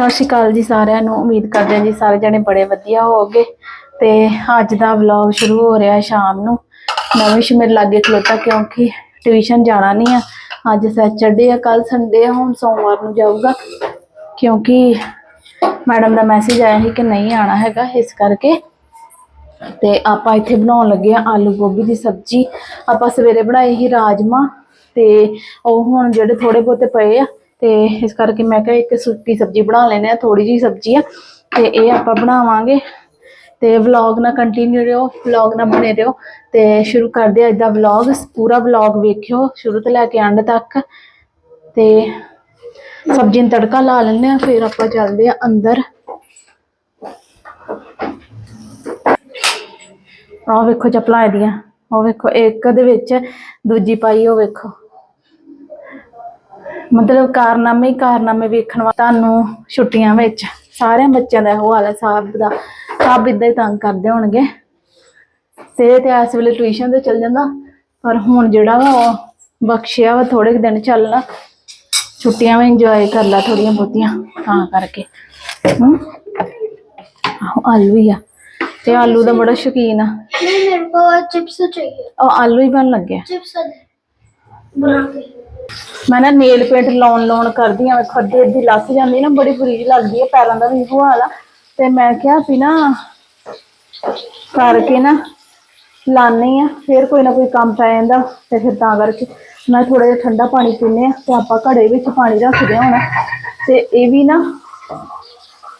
ਸਤਿ ਸ਼੍ਰੀ ਅਕਾਲ ਜੀ ਸਾਰਿਆਂ ਨੂੰ। ਉਮੀਦ ਕਰਦੇ ਹਾਂ ਜੀ ਸਾਰੇ ਜਣੇ ਬੜੇ ਵਧੀਆ ਹੋਵੋਗੇ। ਤੇ ਅੱਜ ਦਾ ਵਲੌਗ ਸ਼ੁਰੂ ਹੋ ਰਿਹਾ ਸ਼ਾਮ ਨੂੰ। ਨਵੇਂ ਮੇਰੇ ਲਾਗੇ ਖਲੋਤਾ ਕਿਉਂਕਿ ਟਿਊਸ਼ਨ ਜਾਣਾ ਨਹੀਂ ਆ। ਅੱਜ ਸੈਚਰਡੇ ਆ ਕੱਲ ਸੰਡੇ ਆ, ਹੁਣ ਸੋਮਵਾਰ ਨੂੰ ਜਾਊਗਾ। ਕਿਉਂਕਿ ਮੈਡਮ ਦਾ ਮੈਸੇਜ ਆਇਆ ਸੀ ਕਿ ਨਹੀਂ ਆਣਾ ਹੈਗਾ ਇਸ ਕਰਕੇ। ਤੇ ਆਪਾਂ ਇੱਥੇ ਬਣਾਉਣ ਲੱਗੇ ਆ ਆਲੂ ਗੋਭੀ ਦੀ ਸਬਜ਼ੀ। ਆਪਾਂ ਸਵੇਰੇ ਬਣਾਈ ਸੀ ਰਾਜਮਾ ਤੇ ਉਹ ਹੁਣ ਜਿਹੜੇ ਥੋੜੇ ਬਹੁਤੇ ਪਏ ਆ ਤੇ ਇਸ ਕਰਕੇ ਮੈਂ ਕਿਹਾ ਇੱਕ ਸੁੱਕੀ ਸਬਜ਼ੀ ਬਣਾ ਲੈਨੇ ਆ ਥੋੜੀ ਜੀ ਸਬਜ਼ੀ ਆ, ਤੇ ਇਹ ਆਪਾਂ ਬਣਾਵਾਂਗੇ। ਤੇ ਵਲੌਗ ਨਾਲ ਕੰਟੀਨਿਊ ਰਹੋ ਵਲੌਗ ਨਾਲ ਬਣੇ ਰਹੋ, ਤੇ ਸ਼ੁਰੂ ਕਰਦੇ ਆ ਅੱਜ ਦਾ ਵਲੌਗ ਪੂਰਾ ਵਲੌਗ ਵੇਖਿਓ, ਸ਼ੁਰੂ ਤੋਂ ਲੈ ਕੇ ਐਂਡ ਤੱਕ। ਤੇ ਸਬਜ਼ੀ ਨੂੰ ਤੜਕਾ ਲਾ ਲੈਂਦੇ ਆ ਫਿਰ ਆਪਾਂ ਚੱਲਦੇ ਆ ਅੰਦਰ। ਆਹ ਵੇਖੋ ਚੱਪਲਾਂ ਇਹਦੀਆਂ ਉਹ ਵੇਖੋ, ਇੱਕ ਦੇ ਵਿੱਚ, ਦੂਜੀ ਪਾਈ ਉਹ ਵੇਖੋ। ਮਤਲਬ ਕਾਰਨਾਮੇ ਕਾਰਨਾਮੇ ਵੇਖਣ ਵਾ ਤੁਹਾਨੂੰ ਛੁੱਟੀਆਂ ਵਿੱਚ ਸਾਰਿਆਂ ਬੱਚਿਆਂ ਦਾ ਇਹੋ ਹਾਲ ਹੈ ਦਾ ਸਭ ਇਦਾਂ ਹੀ ਤੰਗ ਕਰਦੇ ਹੋਣਗੇ। ਤੇ ਤੇ ਇਸ ਵੇਲੇ ਟਿਊਸ਼ਨ ਤੇ ਚੱਲ ਜਾਂਦਾ ਪਰ ਹੁਣ ਜਿਹੜਾ ਵਾ ਉਹ ਬਖਸ਼ਿਆ ਵਾ ਥੋੜੇ ਦਿਨ ਚੱਲਣਾ। ਛੁੱਟੀਆਂ ਵਿੱਚ ਇੰਜੋਏ ਕਰ ਲਾ ਥੋੜੀਆਂ ਬਹੁਤੀਆਂ ਤਾਂ ਕਰਕੇ। ਆਹੋ ਆਲੂ ਹੀ ਆ। ਤੇ ਆਲੂ ਦਾ ਬੜਾ ਸ਼ੌਕੀਨ ਆ। ਨਹੀਂ ਮੇਰੇ ਕੋ ਚਿਪਸ ਚਾਹੀਏ। ਉਹ ਆਲੂ ਹੀ ਬਣ ਲੱਗਿਆ ਚਿਪਸ ਬਣਾ ਕੇ। ਮੈਂ ਨਾ ਨੇਲ ਪੇਂਟ ਲਾਉਣ ਲਾਉਣ ਕਰਦੀ ਆ ਵੇਖੋ ਅੱਧੀ ਅੱਧੀ ਲੱਸ ਜਾਂਦੀ ਨਾ ਬੜੀ ਬੁਰੀ ਲੱਗਦੀ ਆ ਪੈਰਾਂ ਦਾ ਵੀ ਹਾਲ ਆ। ਤੇ ਮੈਂ ਕਿਹਾ ਵੀ ਨਾ ਕਰਕੇ ਨਾ ਲਾਣੇ ਆ ਫਿਰ ਕੋਈ ਨਾ ਕੋਈ ਕੰਮ ਪੈ ਜਾਂਦਾ ਤੇ ਫਿਰ ਤਾਂ ਕਰਕੇ ਮੈਂ ਥੋੜਾ ਜਿਹਾ ਠੰਡਾ ਪਾਣੀ ਪੀਨੇ ਆ ਤੇ ਆਪਾਂ ਘੜੇ ਵਿੱਚ ਪਾਣੀ ਰੱਖਦੇ ਹੋਣਾ। ਤੇ ਇਹ ਵੀ ਨਾ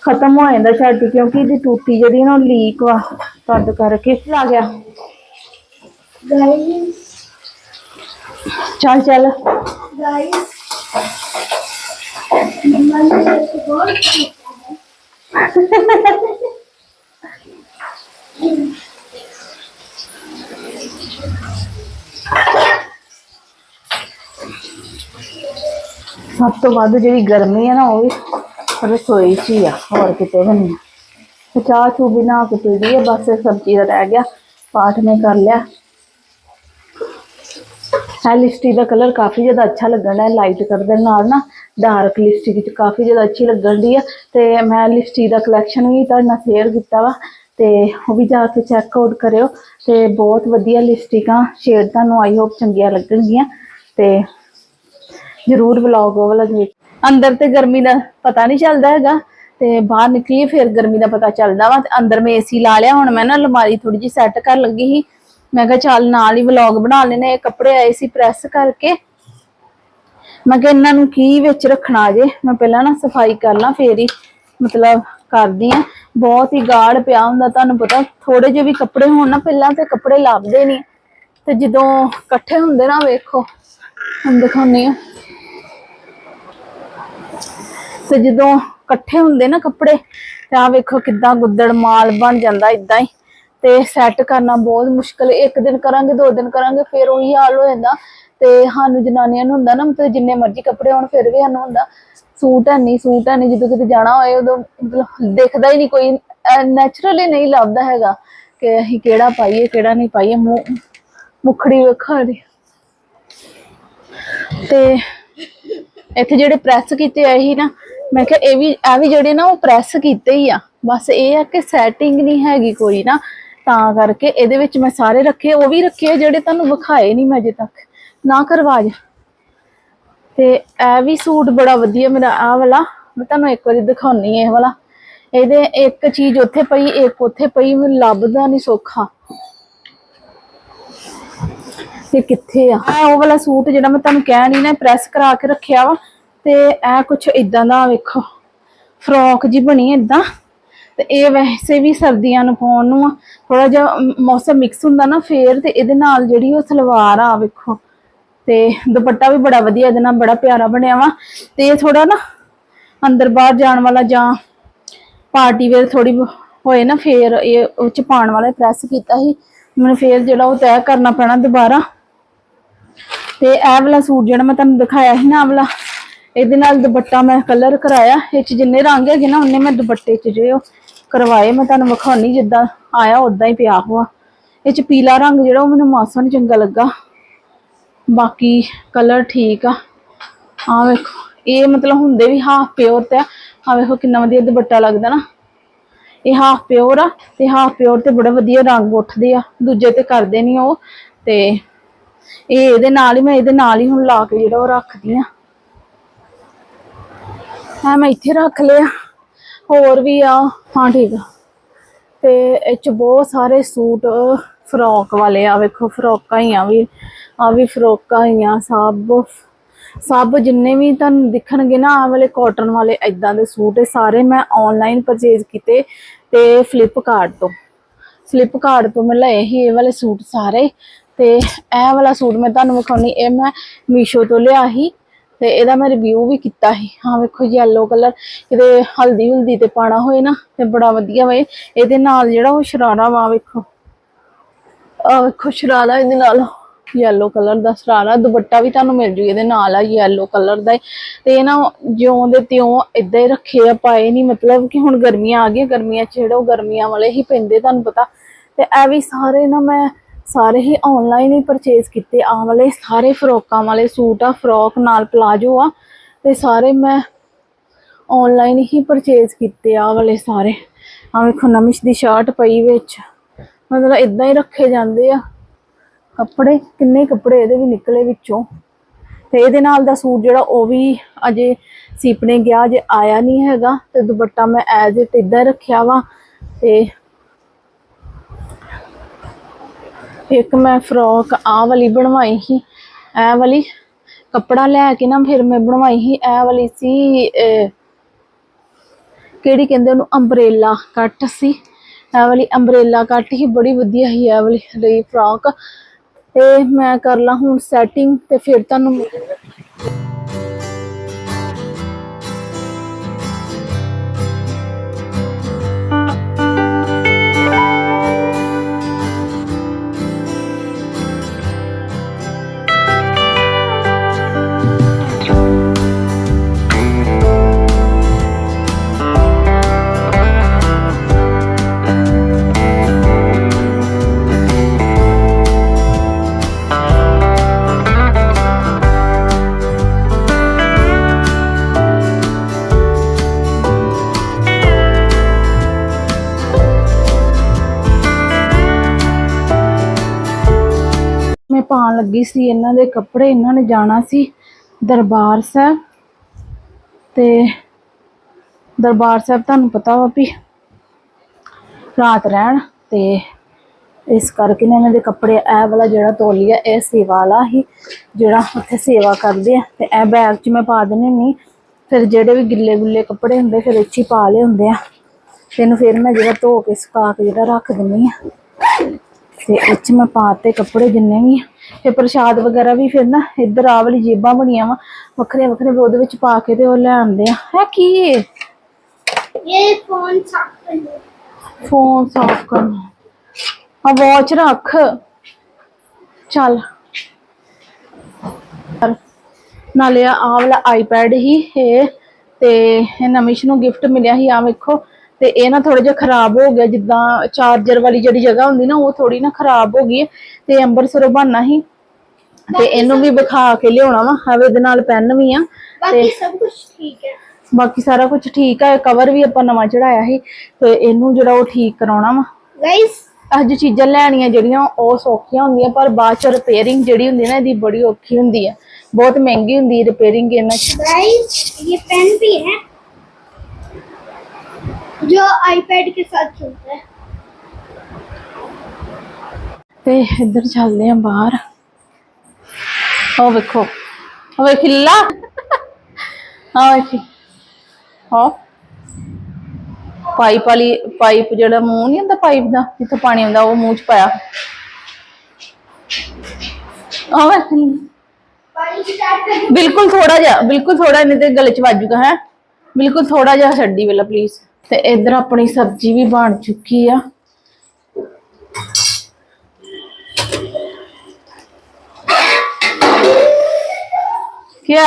ਖਤਮ ਹੋ ਜਾਂਦਾ ਛੱਡ ਕਿਉਂਕਿ ਇਹਦੀ ਟੂਟੀ ਜਿਹੜੀ ਨਾ ਲੀਕ ਵਾ ਤਦ ਕਰਕੇ। ਲਾ ਗਿਆ। ਗਾਇਸ ਚੱਲ ਚੱਲ गाइस मम्मा ने मेरे को बहुत ਸਭ ਤੋਂ ਵੱਧ ਜਿਹੜੀ ਗਰਮੀ ਹੈ ਨਾ ਉਹ ਵੀ ਰਸੋਈ 'ਚ ਹੀ ਆ ਹੋਰ ਕਿਤੇ ਵੀ ਨਹੀਂ ਤੇ ਚਾਹ ਚੂ ਵੀ ਨਾ ਕੇ ਪੀ ਲਈ ਹੈ ਬਸ ਇਹ ਸਬਜ਼ੀ ਦਾ ਰਹਿ ਗਿਆ ਪਾਠ ਨੇ ਕਰ ਲਿਆ ਇਹ ਲਿਪਸਟਿਕ ਦਾ ਕਲਰ ਕਾਫੀ ਜ਼ਿਆਦਾ ਅੱਛਾ ਲੱਗਣਾ ਹੈ ਲਾਈਟ ਕਲਰ ਦੇ ਨਾਲ ਨਾ ਡਾਰਕ ਲਿਪਸਟਿਕ ਵਿੱਚ ਕਾਫੀ ਜ਼ਿਆਦਾ ਅੱਛੀ ਲੱਗਣ ਦੀ ਆ। ਤੇ ਮੈਂ ਲਿਪਸਟਿਕ ਦਾ ਕਲੈਕਸ਼ਨ ਵੀ ਤੁਹਾਡੇ ਨਾਲ ਸ਼ੇਅਰ ਕੀਤਾ ਵਾ, ਤੇ ਉਹ ਵੀ ਜਾ ਕੇ ਚੈੱਕ ਆਊਟ ਕਰਿਓ। ਤੇ ਬਹੁਤ ਵਧੀਆ ਲਿਪਸਟਿਕਾਂ ਸ਼ੇਡ ਤੁਹਾਨੂੰ ਆਈ ਹੋਪ ਚੰਗੀਆਂ ਲੱਗਣਗੀਆਂ। ਤੇ ਜ਼ਰੂਰ ਵਲੌਗ ਉਹ ਵਾਲਾ ਦੇਖ। ਅੰਦਰ ਤੇ ਗਰਮੀ ਦਾ ਪਤਾ ਨਹੀਂ ਚੱਲਦਾ ਹੈਗਾ, ਤੇ ਬਾਹਰ ਨਿਕਲੀਏ ਫਿਰ ਗਰਮੀ ਦਾ ਪਤਾ ਚੱਲਦਾ ਵਾ। ਤੇ ਅੰਦਰ ਮੈਂ ਏਸੀ ਲਾ ਲਿਆ, ਹੁਣ ਮੈਂ ਨਾ ਅਲਮਾਰੀ ਥੋੜੀ ਜਿਹੀ ਸੈੱਟ ਕਰ ਲੱਗੀ ਸੀ। ਮੈਂ ਕਿਹਾ ਚੱਲ ਨਾਲ ਹੀ ਵਲੌਗ ਬਣਾ ਲੈਨੇ ਇਹ ਕੱਪੜੇ ਆਏ ਸੀ ਪ੍ਰੈਸ ਕਰਕੇ। ਮੈਂ ਕਿਹਾ ਇਹਨਾਂ ਨੂੰ ਕੀ ਵਿੱਚ ਰੱਖਣਾ ਜੇ? ਮੈਂ ਪਹਿਲਾਂ ਨਾ ਸਫ਼ਾਈ ਕਰ ਲਾਂ, ਫੇਰ ਹੀ ਮਤਲਬ ਕਰਦੀ ਆ। ਬਹੁਤ ਹੀ ਗਾੜ ਪਿਆ ਹੁੰਦਾ, ਤੁਹਾਨੂੰ ਪਤਾ ਥੋੜੇ ਜਿਹੇ ਵੀ ਕੱਪੜੇ ਹੋਣ ਨਾ, ਪਹਿਲਾਂ ਤੇ ਕੱਪੜੇ ਲੱਭਦੇ ਨਹੀਂ ਤੇ ਜਦੋਂ ਇਕੱਠੇ ਹੁੰਦੇ ਨਾ, ਵੇਖੋ, ਹੁਣ ਦਿਖਾਉਂਦੀ ਆ। ਤੇ ਜਦੋਂ ਇਕੱਠੇ ਹੁੰਦੇ ਨਾ ਕੱਪੜੇ, ਤਾਂ ਵੇਖੋ ਕਿੱਦਾਂ ਗੁੱਦੜ ਮਾਲ ਬਣ ਜਾਂਦਾ ਇਦਾਂ ਹੀ। ਤੇ ਸੈੱਟ ਕਰਨਾ ਬਹੁਤ ਮੁਸ਼ਕਲ ਇੱਕ ਦਿਨ ਕਰਾਂਗੇ, ਦੋ ਦਿਨ ਕਰਾਂਗੇ, ਫਿਰ ਉਹੀ ਹਾਲ ਹੋ ਜਾਂਦਾ। ਤੇ ਸਾਨੂੰ ਜਨਾਨੀਆਂ ਨੂੰ ਹੁੰਦਾ ਨਾ, ਮਤਲਬ ਜਿੰਨੇ ਮਰਜ਼ੀ ਕੱਪੜੇ ਹੋਣ, ਫਿਰ ਵੀ ਸਾਨੂੰ ਹੁੰਦਾ। ਸੂਟ ਹੈ ਨਹੀਂ, ਸੂਟ ਹੈ ਨਹੀਂ, ਜਦੋਂ ਕਿਤੇ ਜਾਣਾ ਹੋਏ, ਉਦੋਂ ਮਤਲਬ ਦੇਖਦਾ ਹੀ ਨਹੀਂ ਕੋਈ। ਨੈਚੁਰਲੀ ਨਹੀਂ ਲੱਭਦਾ ਹੈਗਾ ਕਿ ਅਸੀਂ ਕਿਹੜਾ ਪਾਈਏ, ਕਿਹੜਾ ਨਹੀਂ ਪਾਈਏ। ਮੂੰਹ, ਮੁਖੜੀ ਵੇਖਾ ਦੀ ਤੇ ਇੱਥੇ ਜਿਹੜੇ ਪ੍ਰੈਸ ਕੀਤੇ ਆਏ ਸੀ ਨਾ, ਮੈਂ ਕਿਹਾ ਇਹ ਵੀ ਇਹ ਵੀ ਜਿਹੜੇ ਨਾ ਉਹ ਪ੍ਰੈਸ ਕੀਤੇ ਹੀ ਆ। ਬਸ ਇਹ ਆ ਕਿ ਸੈਟਿੰਗ ਨਹੀਂ ਹੈਗੀ ਕੋਈ ਨਾ। ਤਾਂ ਕਰਕੇ ਇਹਦੇ ਵਿੱਚ ਮੈਂ ਸਾਰੇ ਰੱਖੇ, ਉਹ ਵੀ ਰੱਖੇ ਜਿਹੜੇ ਤੁਹਾਨੂੰ ਵਿਖਾਏ ਨਹੀਂ ਮੈਂ ਅਜੇ ਤੱਕ। ਨਾ ਕਰਵਾਜ ਤੇ ਇਹ ਵੀ ਸੂਟ ਬੜਾ ਵਧੀਆ ਮੇਰਾ, ਆਹ ਵਾਲਾ, ਮੈਂ ਤੁਹਾਨੂੰ ਇੱਕ ਵਾਰੀ ਦਿਖਾਉਣੀ ਇਹ ਵਾਲਾ। ਇਹਦੇ ਇੱਕ ਚੀਜ਼ ਉੱਥੇ ਪਈ, ਇੱਕ ਉੱਥੇ ਪਈ, ਮੈਨੂੰ ਲੱਭਦਾ ਨਹੀਂ ਸੌਖਾ। ਤੇ ਕਿੱਥੇ ਆ? ਉਹ ਵਾਲਾ ਸੂਟ ਜਿਹੜਾ ਮੈਂ ਤੁਹਾਨੂੰ ਕਹਿ ਨਹੀਂ ਨਾ, ਪ੍ਰੈਸ ਕਰਾ ਕੇ ਰੱਖਿਆ ਵਾ। ਤੇ ਇਹ ਕੁਛ ਇਦਾਂ ਦਾ ਵੇਖੋ। ਫਰੋਕ ਜੀ ਬਣੀ ਇਦਾਂ ਤੇ ਇਹ ਵੈਸੇ ਵੀ ਸਰਦੀਆਂ ਨੂੰ ਪਾਉਣ ਨੂੰ ਥੋੜਾ ਜਿਹਾ ਮੌਸਮ ਮਿਕਸ ਹੁੰਦਾ ਨਾ ਫੇਰ ਤੇ ਇਹਦੇ ਨਾਲ ਜਿਹੜੀ ਉਹ ਸਲਵਾਰ ਆ, ਵੇਖੋ। ਤੇ ਦੁਪੱਟਾ ਵੀ ਬੜਾ ਵਧੀਆ, ਇਹਦੇ ਨਾਲ ਬੜਾ ਪਿਆਰਾ ਬਣਿਆ ਵਾ। ਤੇ ਇਹ ਥੋੜਾ ਨਾ ਅੰਦਰ ਬਾਹਰ ਜਾਣ ਵਾਲਾ ਜਾਂ ਪਾਰਟੀ ਵੇਅਰ ਥੋੜੀ ਹੋਏ ਨਾ, ਫੇਰ ਇਹ ਉਹ ਚ ਪਾਉਣ ਵਾਲਾ ਪ੍ਰੈਸ ਕੀਤਾ ਸੀ। ਮੈਨੂੰ ਫੇਰ ਜਿਹੜਾ ਉਹ ਤੈਅ ਕਰਨਾ ਪੈਣਾ ਦੁਬਾਰਾ। ਤੇ ਇਹ ਵਾਲਾ ਸੂਟ ਜਿਹੜਾ ਮੈਂ ਤੁਹਾਨੂੰ ਦਿਖਾਇਆ ਸੀ ਨਾ, ਆਹ ਵਾਲਾ। ਇਹਦੇ ਨਾਲ ਦੁਪੱਟਾ ਮੈਂ ਕਲਰ ਕਰਾਇਆ। ਇਹ ਚ ਜਿੰਨੇ ਰੰਗ ਹੈਗੇ ਨਾ, ਉਹਨੇ ਮੈਂ ਦੁਪੱਟੇ ਚ ਜਿਹੜੇ ਉਹ ਕਰਵਾਏ। ਮੈਂ ਤੁਹਾਨੂੰ ਵਿਖਾਉਣੀ ਜਿੱਦਾਂ ਆਇਆ ਉਦਾਂ ਹੀ ਪਿਆ ਹੋਆ। ਇਹ ਚ ਪੀਲਾ ਰੰਗ ਜਿਹੜਾ, ਉਹ ਮੈਨੂੰ ਮਾਸਾ ਨਹੀਂ ਚੰਗਾ ਲੱਗਾ। ਬਾਕੀ ਕਲਰ ਠੀਕ ਆ। ਆ ਵੇਖੋ, ਇਹ ਮਤਲਬ ਹੁੰਦੇ ਵੀ ਹਾਫ ਪਿਓਰ ਤੇ ਆ। ਆ ਵੇਖੋ ਕਿੰਨਾ ਵਧੀਆ ਦੁਪੱਟਾ ਲੱਗਦਾ ਨਾ। ਇਹ ਹਾਫ ਪਿਓਰ ਆ ਤੇ ਹਾਫ ਪਿਓਰ ਤੇ ਬੜਾ ਵਧੀਆ ਰੰਗ ਉੱਠਦੇ ਆ। ਦੂਜੇ ਤੇ ਕਰਦੇ ਨਹੀਂ ਉਹ। ਤੇ ਇਹ ਇਹਦੇ ਨਾਲ ਹੀ, ਮੈਂ ਇਹਦੇ ਨਾਲ ਹੀ ਹੁਣ ਲਾ ਕੇ ਜਿਹੜਾ ਉਹ ਰੱਖਦੀ ਆ। ਹਾਂ, ਮੈਂ ਇੱਥੇ ਰੱਖ ਲਿਆ। ਹੋਰ ਵੀ ਆ। ਹਾਂ, ਠੀਕ ਆ। ਤੇ ਇਹ ਚ ਬਹੁਤ ਸਾਰੇ ਸੂਟ, ਫਰੋਕ ਵਾਲੇ ਆ। ਵੇਖੋ, ਫਰੋਕਾਂ ਹੀ ਆ ਵੀ। ਆ ਵੀ ਫਰੋਕਾਂ ਹੀ ਆ, ਸਭ। ਸਭ ਜਿੰਨੇ ਵੀ ਤੁਹਾਨੂੰ ਦਿਖਣਗੇ ਨਾ ਆ ਵਾਲੇ ਕਾਟਨ ਵਾਲੇ ਇਦਾਂ ਦੇ ਸੂਟ ਇਹ ਸਾਰੇ ਮੈਂ ਆਨਲਾਈਨ ਪਰਚੇਜ਼ ਕੀਤੇ ਤੇ ਫਲਿੱਪਕਾਰਟ ਤੋਂ। ਫਲਿੱਪਕਾਰਟ ਤੋਂ ਮੈਂ ਲਏ ਸੀ ਇਹ ਵਾਲੇ ਸੂਟ ਸਾਰੇ। ਤੇ ਇਹ ਵਾਲਾ ਸੂਟ ਮੈਂ ਤੁਹਾਨੂੰ ਵਿਖਾਉਣੀ, ਇਹ ਮੈਂ ਮੀਸ਼ੋ ਤੋਂ ਲਿਆ ਸੀ। ਤੇ ਇਹਦਾ ਮੈਂ ਰਿਵਿਊ ਵੀ ਕੀਤਾ ਸੀ। ਹਾਂ, ਵੇਖੋ ਯੈਲੋ ਕਲਰ ਕਿਤੇ ਹਲਦੀ ਹੁਲਦੀ ਤੇ ਪਾਣਾ ਹੋਏ ਨਾ, ਤੇ ਬੜਾ ਵਧੀਆ ਵੇ। ਇਹਦੇ ਨਾਲ ਜਿਹੜਾ ਉਹ ਸ਼ਰਾਰਾ ਵਾ, ਵੇਖੋ। ਆ ਵੇਖੋ, ਸ਼ਰਾਰਾ ਇਹਦੇ ਨਾਲ। ਯੈਲੋ ਕਲਰ ਦਾ ਸ਼ਰਾਰਾ, ਦੁਪੱਟਾ ਵੀ ਤੁਹਾਨੂੰ ਮਿਲ ਜੂ ਇਹਦੇ ਨਾਲ ਆ ਯੈਲੋ ਕਲਰ ਦਾ ਹੀ। ਤੇ ਇਹ ਨਾ ਜਿਉਂ ਦੇ ਤਿਉਂ ਇਦਾਂ ਹੀ ਰੱਖੇ ਆ, ਪਾਏ ਨਹੀਂ ਮਤਲਬ ਕਿ ਹੁਣ ਗਰਮੀਆਂ ਆ ਗਈਆਂ, ਗਰਮੀਆਂ ਚ ਜਿਹੜੇ ਉਹ ਗਰਮੀਆਂ ਵਾਲੇ ਹੀ ਪੈਂਦੇ, ਤੁਹਾਨੂੰ ਪਤਾ। ਤੇ ਇਹ ਵੀ ਸਾਰੇ ਨਾ ਮੈਂ ਸਾਰੇ ਹੀ ਆਨਲਾਈਨ ਹੀ ਪਰਚੇਸ ਕੀਤੇ। ਆ ਵਾਲੇ ਸਾਰੇ ਫਰੋਕਾਂ ਵਾਲੇ ਸੂਟ ਆ, ਫਰੋਕ ਨਾਲ ਪਲਾਜੋ ਆ, ਤੇ ਸਾਰੇ ਮੈਂ ਆਨਲਾਈਨ ਹੀ ਪਰਚੇਸ ਕੀਤੇ ਆ ਵਾਲੇ ਸਾਰੇ। ਆ ਵੇਖੋ ਨਮਿਸ਼ ਦੀ ਸ਼ਰਟ ਪਈ ਵਿੱਚ। ਮਤਲਬ ਇਦਾਂ ਹੀ ਰੱਖੇ ਜਾਂਦੇ ਆ। ਕੱਪੜੇ, ਕਿੰਨੇ ਕੱਪੜੇ ਇਹਦੇ ਵੀ ਨਿਕਲੇ ਵਿੱਚੋਂ। ਤੇ ਇਹਦੇ ਨਾਲ ਦਾ ਸੂਟ ਜਿਹੜਾ ਉਹ ਵੀ ਅਜੇ ਸੀਪਣੇ ਗਿਆ, ਅਜੇ ਆਇਆ ਨਹੀਂ ਹੈਗਾ। ਤੇ ਦੁਪੱਟਾ ਮੈਂ ਐਜ਼ ਇਟ ਇਦਾਂ ਰੱਖਿਆ ਵਾ। ਤੇ ਇੱਕ ਮੈਂ ਫਰੋਕ ਆਹ ਵਾਲੀ ਬਣਵਾਈ ਸੀ ਐ ਵਾਲੀ ਕੱਪੜਾ ਲੈ ਕੇ ਨਾ ਫਿਰ ਮੈਂ ਬਣਵਾਈ ਸੀ, ਇਹ ਵਾਲੀ ਸੀ ਕਿਹੜੀ ਕਹਿੰਦੇ ਉਹਨੂੰ, ਅੰਬਰੇਲਾ ਕੱਟ ਸੀ। ਇਹ ਵਾਲੀ ਅੰਬਰੇਲਾ ਕੱਟ ਹੀ ਬੜੀ ਵਧੀਆ ਸੀ ਇਹ ਵਾਲੀ ਲਈ ਫਰੋਕ। ਤੇ ਮੈਂ ਕਰ ਲਾ ਹੁਣ ਸੈਟਿੰਗ ਤੇ ਫਿਰ ਤੁਹਾਨੂੰ ਮਿਲ- ਪਾਉਣ ਲੱਗੀ ਸੀ, ਇਹਨਾਂ ਦੇ ਕੱਪੜੇ ਇਹਨਾਂ ਨੇ ਜਾਣਾ ਸੀ ਦਰਬਾਰ ਸਾਹਿਬ। ਤੇ ਦਰਬਾਰ ਸਾਹਿਬ ਤੁਹਾਨੂੰ ਪਤਾ ਵਾ ਵੀ ਰਾਤ ਰਹਿਣ ਤੇ ਇਸ ਕਰਕੇ ਨਾ ਇਹਨਾਂ ਦੇ ਕੱਪੜੇ, ਇਹ ਵਾਲਾ ਜਿਹੜਾ ਤੋਲੀਆ, ਇਹ ਸੇਵਾ ਵਾਲਾ ਹੀ ਜਿਹੜਾ ਉੱਥੇ ਸੇਵਾ ਕਰਦੇ ਆ। ਤੇ ਇਹ ਬੈਗ 'ਚ ਮੈਂ ਪਾ ਦਿੰਦੀ ਹੁੰਦੀ, ਫਿਰ ਜਿਹੜੇ ਵੀ ਗਿੱਲੇ ਗੁੱਲੇ ਕੱਪੜੇ ਹੁੰਦੇ, ਫਿਰ ਇਹ ਪਾ ਲਏ ਹੁੰਦੇ ਆ। ਤੇ ਇਹਨੂੰ ਫਿਰ ਮੈਂ ਜਿਹੜਾ ਧੋ ਕੇ ਸੁਕਾ ਕੇ ਜਿਹੜਾ ਰੱਖ ਦਿੰਦੀ ਆ। ਤੇ ਇੱਚ ਮੈਂ ਪਾਤੇ ਕੱਪੜੇ ਜਿੰਨੇ ਵੀ ਤੇ ਪ੍ਰਸ਼ਾਦ ਵਗੈਰਾ ਵੀ ਫਿਰ ਨਾ ਇੱਧਰ ਆ ਵਾਲੀ ਜੇਬਾਂ ਬਣੀਆਂ ਵਾ ਵੱਖਰੇ ਵੱਖਰੇ ਉਹਦੇ ਵਿੱਚ ਪਾ ਕੇ ਤੇ ਉਹ ਲੈ ਆਉਂਦੇ ਆ। ਹੈ ਕੀ ਇਹ? ਫੋਨ ਸਾਫ਼ ਕਰਨਾ ਫੋਨ ਸਾਫ਼ ਕਰਨਾ ਆ ਵਾਚ ਰੱਖ। ਚੱਲ। ਨਾਲੇ ਆ ਵਾਲਾ ਆਈਪੈਡ ਹੀ ਇਹ ਤੇ ਨਮਿਸ਼ ਨੂੰ ਗਿਫਟ ਮਿਲਿਆ ਸੀ ਆ ਵੇਖੋ। ਤੇ ਇਹ ਨਾ ਥੋੜਾ ਜਿਹਾ ਖਰਾਬ ਹੋ ਗਿਆ ਜਿੱਦਾਂ ਚਾਰਜਰ ਵਾਲੀ ਜਿਹੜੀ ਜਗ੍ਹਾ ਹੁੰਦੀ ਨਾ ਉਹ ਥੋੜੀ ਨਾ ਖਰਾਬ ਹੋ ਗਈ ਤੇ ਅੰਬਰਸਰੋਂ ਬਣਨਾ ਹੀ ਤੇ ਇਹਨੂੰ ਵੀ ਵਿਖਾ ਕੇ ਲਿਆਉਣਾ ਵਾ ਹਵੇ ਦੇ ਨਾਲ ਪੈਨ ਵੀ ਆ ਬਾਕੀ ਸਭ ਕੁਝ ਠੀਕ ਹੈ। ਬਾਕੀ ਸਾਰਾ ਕੁਝ ਠੀਕ ਆ ਕਵਰ ਵੀ ਆਪਾਂ ਨਵਾਂ ਚੜਾਇਆ ਸੀ ਤੇ ਇਹਨੂੰ ਜਿਹੜਾ ਉਹ ਠੀਕ ਕਰਾਉਣਾ ਵਾ। ਗਾਇਸ ਅੱਜ ਚੀਜ਼ਾਂ ਲੈਣੀਆਂ ਜਿਹੜੀਆਂ ਉਹ ਸੌਖੀਆਂ ਹੁੰਦੀਆਂ ਪਰ ਬਾਅਦ ਚ ਰਿਪੇਅਰਿੰਗ ਜਿਹੜੀ ਹੁੰਦੀ ਨਾ ਇਹਦੀ ਬੜੀ ਔਖੀ ਹੁੰਦੀ ਆ। ਬਹੁਤ ਮਹਿੰਗੀ ਹੁੰਦੀ ਰਿਪੇਅਰਿੰਗ ਇਹਨਾਂ ਚ। ਗਾਇਸ ਇਹ ਪੈਨ ਵੀ ਹੈ। जो आईपैड के साथ चलता है ਤੇ ਇੱਧਰ ਚੱਲਦੇ ਆ ਬਾਹਰ ਉਹ ਵੇਖੋ ਉਹ ਵੇਖ ਲਾ ਹਾਂ ਵੇਖੀ ਹਾਂ ਪਾਈਪ ਵਾਲੀ ਪਾਈਪ ਜਿਹੜਾ ਮੂੰਹ ਨਹੀਂ ਹੁੰਦਾ ਪਾਈਪ ਦਾ ਜਿੱਥੋਂ ਪਾਣੀ ਆਉਂਦਾ ਉਹ ਮੂੰਹ ਚ ਪਾਇਆ ਆ ਵੇਖ पानी स्टार्ट कर ਬਿਲਕੁਲ ਥੋੜਾ ਜਿਹਾ ਬਿਲਕੁਲ ਥੋੜਾ ਨਹੀਂ ਤੇ ਗਲੇ ਚ ਵੱਜੂਗਾ ਹੈ ਬਿਲਕੁਲ ਥੋੜਾ ਜਿਹਾ ਛੱਡੀ ਵੇਲਾ ਪਲੀਜ਼ ਤੇ ਇੱਧਰ ਆਪਣੀ ਸਬਜ਼ੀ ਵੀ ਬਣ ਚੁੱਕੀ ਆ। ਕਿਆ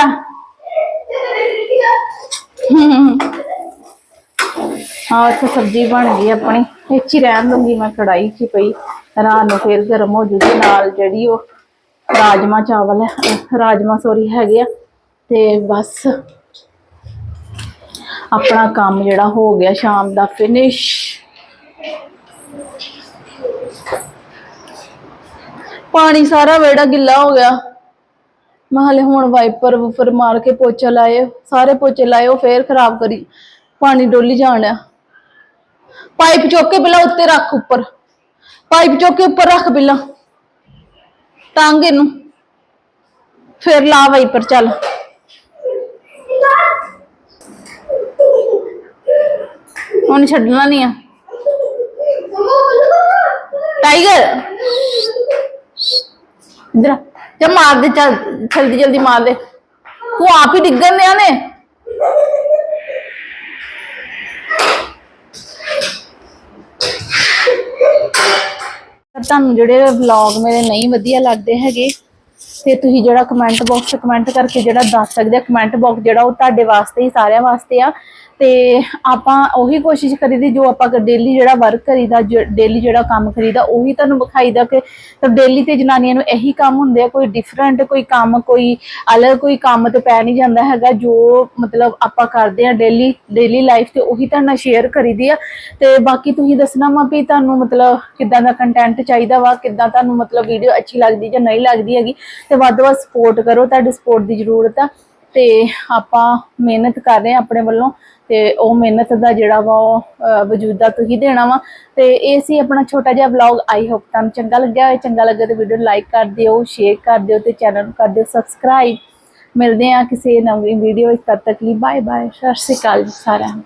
ਹਾਂ, ਇੱਥੇ ਸਬਜ਼ੀ ਬਣ ਗਈ ਆਪਣੀ। ਇਹ 'ਚ ਹੀ ਰਹਿਣ ਦੂੰਗੀ ਮੈਂ ਕੜਾਈ 'ਚ ਪਈ। ਰਾਤ ਨੂੰ ਫੇਰ ਗਰਮ ਹੋ ਜੂਗੀ ਨਾਲ ਜਿਹੜੀ ਉਹ ਰਾਜਮਾ ਚਾਵਲ ਹੈ ਰਾਜਮਾ ਸੋਰੀ ਹੈਗੇ ਆ। ਤੇ ਬਸ ਆਪਣਾ ਕੰਮ ਜਿਹੜਾ ਹੋ ਗਿਆ ਸ਼ਾਮ ਦਾ ਫਿਨਿਸ਼ ਪਾਣੀ ਸਾਰਾ ਵੇੜਾ ਗਿੱਲਾ ਹੋ ਗਿਆ। ਮੈਂ ਹਲੇ ਹੁਣ ਵਾਈਪਰ ਵੂਫਰ ਮਾਰ ਕੇ ਪੋਚਾ ਲਾਏ, ਸਾਰੇ ਪੋਚੇ ਲਾਏ, ਉਹ ਫੇਰ ਖਰਾਬ ਕਰੀ। ਪਾਣੀ ਡੋਲੀ ਜਾਣਿਆ ਪਾਈਪ ਚੁੱਕ ਕੇ ਪਹਿਲਾਂ ਉੱਤੇ ਰੱਖ ਉੱਪਰ। ਪਾਈਪ ਚੁੱਕ ਕੇ ਉੱਪਰ ਰੱਖ ਪਹਿਲਾਂ। ਟੰਗ ਇਹਨੂੰ। ਫਿਰ ਲਾ ਵਾਈਪਰ ਚੱਲ। ਹੁਣ ਛੱਡਣਾ ਨਹੀਂ ਆ। ਟਾਈਗਰ ਇਧਰ ਆ। ਮਾਰ ਦੇ, ਚੱਲ, ਜਲਦੀ ਜਲਦੀ ਮਾਰ ਦੇ। ਤੂੰ ਆਪ ਹੀ ਡਿੱਗਣ ਨੇ। ਪਰ ਤੁਹਾਨੂੰ ਜਿਹੜੇ ਵਲੌਗ ਮੇਰੇ ਨਹੀਂ ਵਧੀਆ ਲੱਗਦੇ ਹੈਗੇ, ਤੇ ਤੁਸੀਂ ਜਿਹੜਾ ਕਮੈਂਟ ਬਾਕਸ ਕਮੈਂਟ ਕਰਕੇ ਜਿਹੜਾ ਦੱਸ ਸਕਦੇ ਆ ਕਮੈਂਟ ਬਾਕਸ ਜਿਹੜਾ ਉਹ ਤੁਹਾਡੇ ਵਾਸਤੇ ਹੀ ਸਾਰਿਆਂ ਵਾਸਤੇ ਆ। ਤੇ ਆਪਾਂ ਉਹੀ ਕੋਸ਼ਿਸ਼ ਕਰੀਦੀ ਜੋ ਆਪਾਂ ਡੇਲੀ ਜਿਹੜਾ ਵਰਕ ਕਰੀਦਾ ਡੇਲੀ ਜਿਹੜਾ ਕੰਮ ਕਰੀਦਾ, ਉਹੀ ਤੁਹਾਨੂੰ ਵਿਖਾਈਦਾ ਕਿ ਤਾਂ ਡੇਲੀ ਤੇ ਜਨਾਨੀਆਂ ਨੂੰ ਇਹੀ ਕੰਮ ਹੁੰਦੇ ਆ, ਕੋਈ ਡਿਫਰੈਂਟ ਕੋਈ ਕੰਮ, ਕੋਈ ਅਲੱਗ ਕੋਈ ਕੰਮ ਤੇ ਪੈ ਨਹੀਂ ਜਾਂਦਾ ਹੈਗਾ, ਜੋ ਮਤਲਬ ਆਪਾਂ ਕਰਦੇ ਆ ਡੇਲੀ ਡੇਲੀ ਲਾਈਫ ਤੇ ਉਹੀ ਤੁਹਾਡੇ ਨਾਲ ਸ਼ੇਅਰ ਕਰੀਦੀ ਆ। ਤੇ ਬਾਕੀ ਤੁਸੀਂ ਦੱਸਣਾ ਵਾ ਵੀ ਤੁਹਾਨੂੰ ਮਤਲਬ ਕਿੱਦਾਂ ਦਾ ਕੰਟੈਂਟ ਚਾਹੀਦਾ ਵਾ, ਕਿੱਦਾਂ ਤੁਹਾਨੂੰ ਮਤਲਬ ਵੀਡੀਓ ਅੱਛੀ ਲੱਗਦੀ ਜਾਂ ਨਹੀਂ ਲੱਗਦੀ ਹੈਗੀ, ਤੇ ਵੱਧ ਤੋਂ ਵੱਧ ਸਪੋਰਟ ਕਰੋ, ਤੁਹਾਡੀ ਸਪੋਰਟ ਦੀ ਜ਼ਰੂਰਤ ਆ। ਤੇ ਆਪਾਂ ਮਿਹਨਤ ਕਰ ਰਹੇ ਆ ਆਪਣੇ ਵੱਲੋਂ ਤੇ ਉਹ ਮਿਹਨਤ ਦਾ ਜਿਹੜਾ ਵਾ ਉਹ ਵਜੂਦਾ ਤੁਸੀਂ ਦੇਣਾ ਵਾ। ਤੇ ਇਹ ਸੀ ਆਪਣਾ ਛੋਟਾ ਜਿਹਾ ਵਲੌਗ ਆਈ ਹੋਪ ਤੁਹਾਨੂੰ ਚੰਗਾ ਲੱਗਿਆ ਹੋਵੇ। ਚੰਗਾ ਲੱਗੇ ਤੇ ਵੀਡੀਓ ਲਾਈਕ ਕਰ ਦਿਓ ਸ਼ੇਅਰ ਕਰ ਦਿਓ ਤੇ ਚੈਨਲ ਨੂੰ ਕਰ ਦਿਓ ਸਬਸਕ੍ਰਾਈਬ ਮਿਲਦੇ ਆ ਕਿਸੇ ਨਵੀਂ ਵੀਡੀਓ ਵਿੱਚ। ਤਦ ਤੱਕ ਲਈ ਬਾਏ ਬਾਏ ਸਤਿ ਸ਼੍ਰੀ ਅਕਾਲ ਜੀ ਸਾਰਿਆਂ ਨੂੰ।